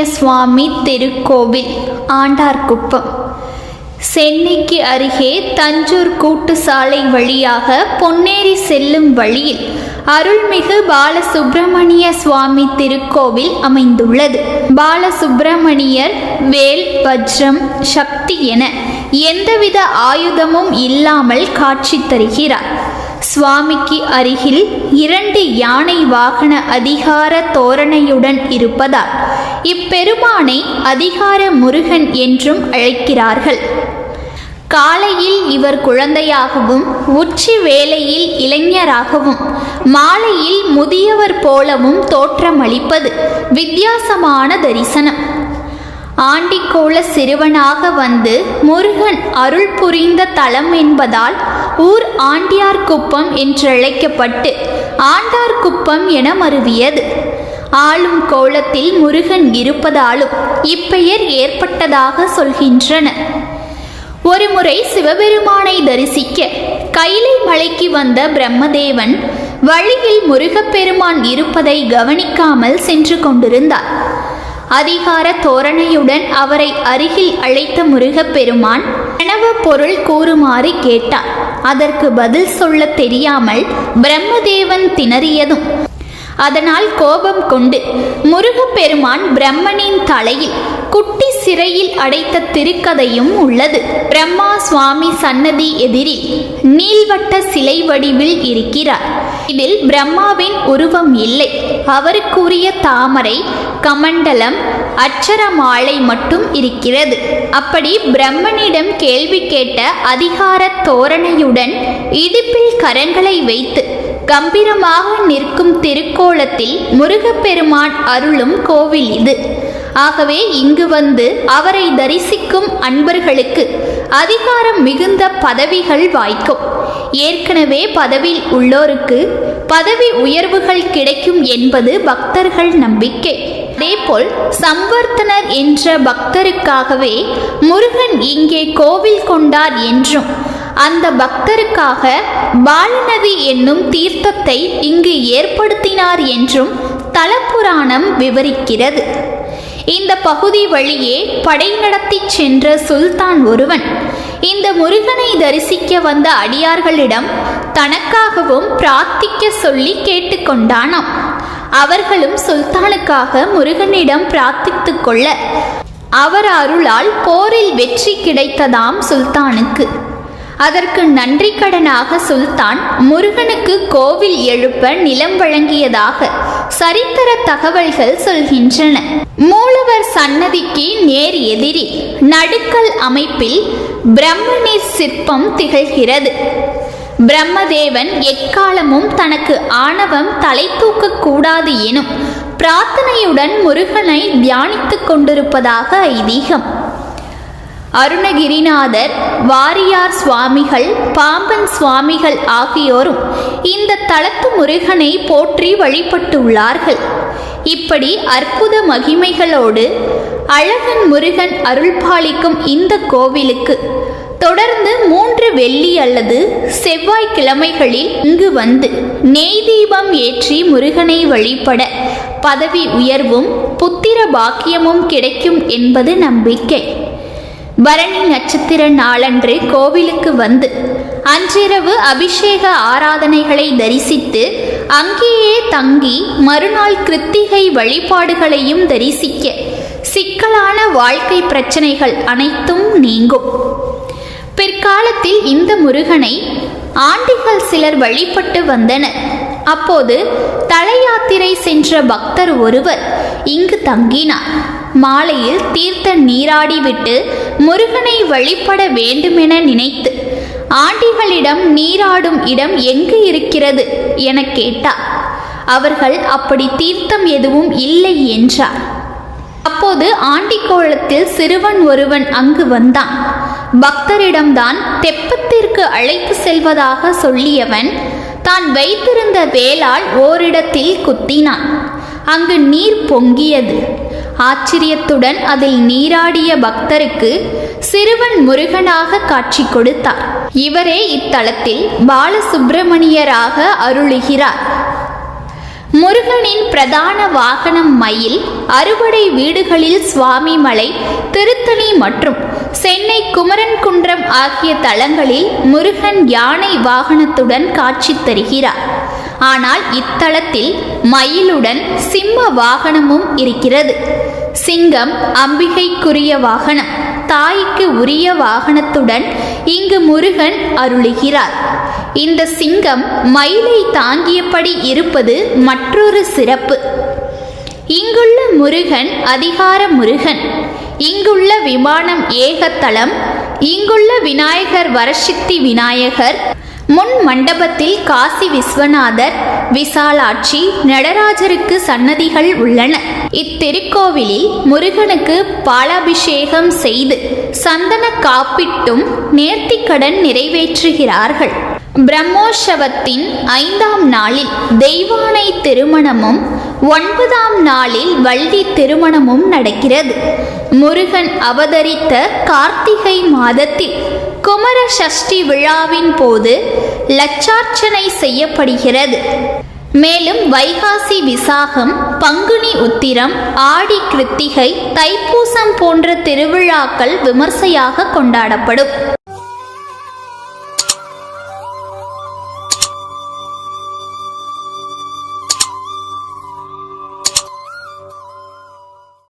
சுவாமி திருக்கோவில் ஆண்டார்குப்பம். சென்னைக்கு அருகே தஞ்சூர் கூட்டு சாலை வழியாக பொன்னேரி செல்லும் வழியில் அருள்மிகு பாலசுப்பிரமணிய சுவாமி திருக்கோவில் அமைந்துள்ளது. பாலசுப்பிரமணியர் வேல் வஜ்ரம் சக்தி என எந்தவித ஆயுதமும் இல்லாமல் காட்சி தருகிறார். சுவாமிக்கு அருகில் இரண்டு யானை வாகன அதிகார தோரணையுடன் இருப்பதால் இப்பெருமானை அதிகார முருகன் என்றும் அழைக்கிறார்கள். காலையில் இவர் குழந்தையாகவும் உச்சி வேளையில் இளைஞராகவும் மாலையில் முதியவர் போலவும் தோற்றமளிப்பது வித்தியாசமான தரிசனம். ஆண்டிக்கோள சிறுவனாக வந்து முருகன் அருள் புரிந்த தலம் என்பதால் ஊர் ஆண்டியார்குப்பம் என்றழைக்கப்பட்டு ஆண்டார்குப்பம் என மருவியது. ஆளும் கோலத்தில் முருகன் இருப்பதாலும் இப்பெயர் ஏற்பட்டதாக சொல்கின்றனர் ஒருமுறை சிவபெருமானை தரிசிக்க கைலை மலைக்கு வந்த பிரம்மதேவன் வழியில் முருகப்பெருமான் இருப்பதை கவனிக்காமல் சென்று கொண்டிருந்தார். அதிகார தோரணையுடன் அவரை அருகில் அழைத்த முருகப்பெருமான் கனவு பொருள் கூறுமாறு கேட்டார். அதற்கு பதில் சொல்ல தெரியாமல் பிரம்மதேவன் திணறியதும் அதனால் கோபம் கொண்டு முருகப்பெருமான் பிரம்மனின் தலையில் குட்டி சிறையில் அடைத்த திருக்கதையும் உள்ளது. பிரம்மா சுவாமி சன்னதி எதிரில் நீள்வட்ட சிலை வடிவில் இருக்கிறார். இதில் பிரம்மாவின் உருவம் இல்லை. அவருக்குரிய தாமரை கமண்டலம் அச்சரமாலை மட்டும் இருக்கிறது. அப்படி பிரம்மனிடம் கேள்வி கேட்ட அதிகார தோரணையுடன் இடுப்பில் கரங்களை வைத்து கம்பீரமாக நிற்கும் திருக்கோலத்தில் முருகப்பெருமான் அருளும் கோவில் இது. ஆகவே இங்கு வந்து அவரை தரிசிக்கும் அன்பர்களுக்கு அதிகாரம் மிகுந்த பதவிகள் வாய்க்கும். ஏற்கனவே பதவியில் உள்ளோருக்கு பதவி உயர்வுகள் கிடைக்கும் என்பது பக்தர்கள் நம்பிக்கை. அதேபோல் சம்வர்த்தனர் என்ற பக்தருக்காகவே முருகன் இங்கே கோவில் கொண்டார் என்றும் அந்த பக்தருக்காக பாலநதி என்னும் தீர்த்தத்தை இங்கு ஏற்படுத்தினார் என்றும் தலப்புராணம் விவரிக்கிறது. இந்த பகுதி வழியே படை நடத்தி சென்ற சுல்தான் ஒருவன் இந்த முருகனை தரிசிக்க வந்த அடியார்களிடம் தனக்காகவும் பிரார்த்திக்க சொல்லி கேட்டுக்கொண்டானாம் அவர்களும் சுல்தானுக்காக முருகனிடம் பிரார்த்தித்து கொள்ள அவர் அருளால் போரில் வெற்றி கிடைத்ததாம் சுல்தானுக்கு. அதற்கு நன்றி கடனாக சுல்தான் முருகனுக்கு கோவில் எழுப்ப நிலம் வழங்கியதாக சரித்திர தகவல்கள் சொல்கின்றன. மூலவர் சன்னதிக்கு நேர் எதிரி நடுக்கல் அமைப்பில் பிரம்மநீர் சிற்பம் திகழ்கிறது. பிரம்மதேவன் எக்காலமும் தனக்கு ஆணவம் தலை தூக்கக்கூடாது எனும் பிரார்த்தனையுடன் முருகனை தியானித்துக் கொண்டிருப்பதாக ஐதீகம். அருணகிரிநாதர் வாரியார் சுவாமிகள் பாம்பன் சுவாமிகள் ஆகியோரும் இந்த தலத்து முருகனை போற்றி வழிபட்டுள்ளார்கள். இப்படி அற்புத மகிமைகளோடு அழகன் முருகன் அருள்பாலிக்கும் இந்த கோவிலுக்கு. தொடர்ந்து மூன்று வெள்ளி அல்லது செவ்வாய் கிழமைகளில் இங்கு வந்து நெய் தீபம் ஏற்றி முருகனை வழிபட பதவி உயர்வும் புத்திர பாக்கியமும் கிடைக்கும் என்பது நம்பிக்கை. பரணி நட்சத்திர நாளன்று கோவிலுக்கு வந்து அன்றிரவு அபிஷேக ஆராதனைகளை தரிசித்து அங்கேயே தங்கி மறுநாள் கிருத்திகை வழிபாடுகளையும் தரிசிக்க சிக்கலான வாழ்க்கை பிரச்சனைகள் அனைத்தும் நீங்கும். பிற்காலத்தில் இந்த முருகனை ஆண்டிகள் சிலர் வழிபட்டு வந்தனர். அப்போது தலையாத்திரை சென்ற பக்தர் ஒருவர் இங்கு தங்கினார். மாலையில் தீர்த்த நீராடிவிட்டு முருகனை வழிபட வேண்டுமென நினைத்து ஆண்டிகளிடம் நீராடும் இடம் எங்கு இருக்கிறது? என கேட்டார். அவர்கள் அப்படி தீர்த்தம் எதுவும் இல்லை என்றார். அப்போது ஆண்டிக்கோளத்தில் சிறுவன் ஒருவன் அங்கு வந்தான். பக்தரிடம்தான் தெப்பத்திற்கு அழைத்து செல்வதாக சொல்லியவன் தான் வைத்திருந்த வேலால் ஓரிடத்தில் குத்தினான். அங்கு நீர் பொங்கியது. ஆச்சரியத்துடன் அதில் நீராடிய பக்தருக்கு சிறுவன் முருகனாக காட்சி கொடுத்தார். இவரே இத்தலத்தில் பாலசுப்பிரமணியராக அருளுகிறார். முருகனின் பிரதான வாகனம் மயில் அறுவடை வீடுகளில் சுவாமிமலை திருத்தணி மற்றும் சென்னை குமரன்குன்றம் ஆகிய தலங்களில் முருகன் யானை வாகனத்துடன் காட்சி தருகிறார். ஆனால் இத்தலத்தில் மயிலுடன் சிம்ம வாகனமும் இருக்கிறது. சிங்கம் அம்பிகைக்குரிய வாகனம் தாய்க்கு உரிய வாகனத்துடன் இங்கு முருகன் அருளுகிறார். இந்த சிங்கம் மயிலை தாங்கியபடி இருப்பது மற்றொரு சிறப்பு. இங்குள்ள முருகன் அதிகார முருகன். இங்குள்ள விமானம் ஏகத்தலம் இங்குள்ள விநாயகர் வரசித்தி விநாயகர். முன் மண்டபத்தில் காசி விஸ்வநாதர் விசாலாட்சி நடராஜருக்கு சன்னதிகள் உள்ளன. இத்திருக்கோவிலில் முருகனுக்கு பாலாபிஷேகம் செய்து சந்தன காப்பிட்டும் நேர்த்திக்கடன் நிறைவேற்றுகிறார்கள். பிரம்மோற்சவத்தின் ஐந்தாம் நாளில் தெய்வானை திருமணமும் ஒன்பதாம் நாளில் வள்ளி திருமணமும் நடக்கிறது. முருகன் அவதரித்த கார்த்திகை மாதத்தில் குமர சஷ்டி விழாவின் போது லட்சார்ச்சனை செய்யப்படுகிறது. மேலும் வைகாசி விசாகம் பங்குனி உத்திரம் ஆடி கிருத்திகை தைப்பூசம் போன்ற திருவிழாக்கள் விமர்சையாக கொண்டாடப்படும்.